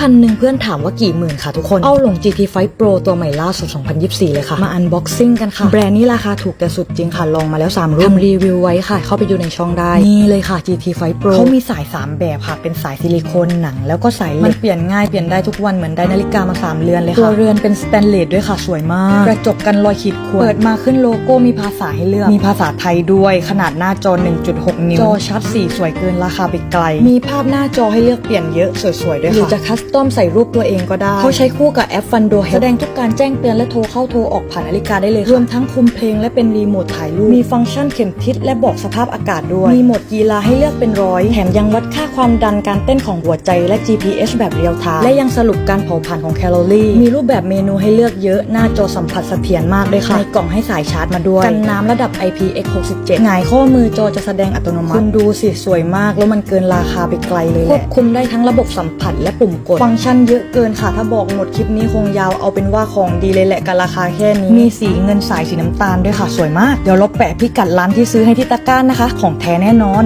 พันหนึ่งเพื่อนถามว่ากี่หมื่นค่ะทุกคน เอาลง GT Fight Pro ตัวใหม่ล่าสุด 2024 เลยค่ะ มาอันบ็อกซิ่งกันค่ะ แบรนด์นี้ราคาถูกแต่สุดจริงค่ะ ลองมาแล้ว 3 รุ่นทำรีวิวไว้ค่ะ เข้าไปดูในช่องได้ นี่เลยค่ะ GT Fight Pro เขามีสาย 3 แบบค่ะ เป็นสายซิลิโคนหนัง แล้วก็สายเหล็กมันเปลี่ยนง่ายเปลี่ยนได้ทุกวันเหมือนได้นาฬิกามา 3 เรือนเลยค่ะตัวเรือนเป็นสแตนเลสด้วยค่ะสวยมาก กระจกกันรอยขีดข่วนเปิดมาขึ้นโลโก้มีภาษาให้เลือกมีภาษาไทยด้วยขนาดหน้าจอ 1.6 นิ้วจอชัดสีสวยเกินราคาไปไกล มีภาพหน้าจอให้เลือกเปลี่ยนเยอะสวยๆด้วยค่ะหรือจะคัสตอมใส่รูปตัวเองก็ได้ เขาใช้คู่กับแอปฟันโดแสดงทุกการแจ้งเตือนและโทรเข้าโทรออกผ่านนาฬิกาได้เลยค่ะรวมทั้งคุมเพลงและเป็นรีโมทถ่ายรูป มีฟังก์ชันเข็มทิศและบอกสภาพอากาศด้วย มีโหมดกีฬาให้เลือกเป็นร้อย แถมยังวัดค่าความดันการเต้นของหัวใจและ GPS แบบเรียลไทม์และยังสรุปการเผาผลาญของแคลอรี่ มีรูปแบบเมนูให้เลือกเยอะ หน้าจอสัมผัสเสถียรมากเลยค่ะ ในกล่องให้สายชาร์จมาด้วย กันน้ำระดับ IPX67 หงายข้อมือจอจะแสดงอัตโนมัติ คุณดูสิสวยมากแล้วมันเกินราคาไปไกลเลยแหละ ควบคุมได้ทั้งระบบสัมผัสและปุ่มกดฟังก์ชันเยอะเกินค่ะ ถ้าบอกหมดคลิปนี้คงยาวเอาเป็นว่าของดีเลยแหละกับราคาแค่นี้ มีสีเงินสายสีน้ำตาลด้วยค่ะ สวยมาก เดี๋ยวเราแปะพิกัดร้านที่ซื้อให้ที่ตะกร้านนะคะ ของแท้แน่นอน